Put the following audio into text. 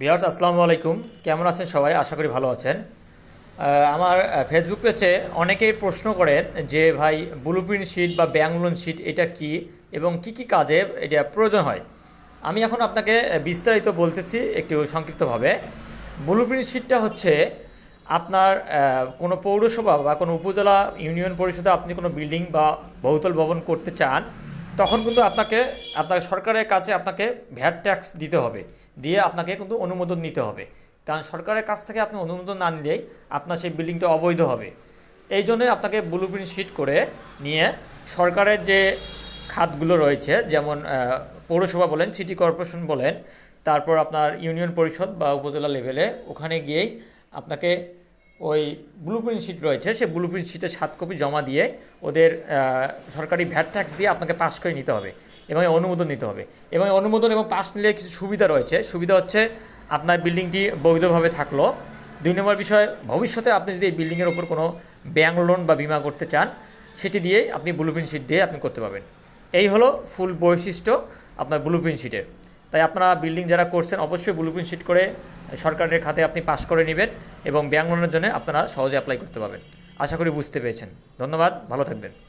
বিহার্স আসসালামু আলাইকুম। কেমন আছেন সবাই? আশা করি ভালো আছেন। আমার ফেসবুক পেজে অনেকেই প্রশ্ন করেন যে, ভাই ব্লু প্রিন্ট শিট বা ব্যাংক লোন শিট এটা কি এবং কি কি কাজে এটা প্রয়োজন হয়? আমি এখন আপনাকে বিস্তারিত বলতেছি একটু সংক্ষিপ্তভাবে। ব্লু প্রিন্ট শিটটা হচ্ছে আপনার কোনো পৌরসভা বা কোনো উপজেলা ইউনিয়ন পরিষদে আপনি কোনো বিল্ডিং বা বহুতল ভবন করতে চান তখন কিন্তু আপনাকে, আপনার সরকারের কাছে আপনাকে ভ্যাট ট্যাক্স দিতে হবে। দিয়ে আপনাকে কিন্তু অনুমোদন নিতে হবে। কারণ সরকারের কাছ থেকে আপনি অনুমোদন না নিলেই আপনার সেই বিল্ডিংটা অবৈধ হবে। এই জন্য আপনাকে ব্লু প্রিন্ট শিট করে নিয়ে সরকারের যে খাতগুলো রয়েছে, যেমন পৌরসভা বলেন, সিটি কর্পোরেশন বলেন, তারপর আপনার ইউনিয়ন পরিষদ বা উপজেলা লেভেলে, ওখানে গিয়েই আপনাকে ওই ব্লু প্রিন্ট শিট রয়েছে সেই ব্লু প্রিন্ট শিটে সাত কপি জমা দিয়ে ওদের সরকারি ভ্যাট ট্যাক্স দিয়ে আপনাকে পাস করে নিতে হবে এবং অনুমোদন নিতে হবে। এবং অনুমোদন এবং পাস নিলে কিছু সুবিধা রয়েছে। সুবিধা হচ্ছে আপনার বিল্ডিংটি বৈধভাবে থাকল। দুই নম্বর বিষয়, ভবিষ্যতে আপনি যদি এই বিল্ডিংয়ের ওপর কোনো ব্যাঙ্ক লোন বা বিমা করতে চান, সেটি দিয়েই আপনি ব্লু প্রিন্ট শিট দিয়ে আপনি করতে পারবেন। এই হলো ফুল বৈশিষ্ট্য আপনার ব্লু প্রিন্ট শিটের তাই আপনারা বিল্ডিং যারা করছেন, অবশ্যই ব্লু প্রিন্ট শিট করে সরকারের খাতে আপনি পাস করে নেবেন এবং ব্যাংক লোনের জন্য আপনারা সহজে অ্যাপ্লাই করতে পারবেন। আশা করি বুঝতে পেরেছেন। ধন্যবাদ, ভালো থাকবেন।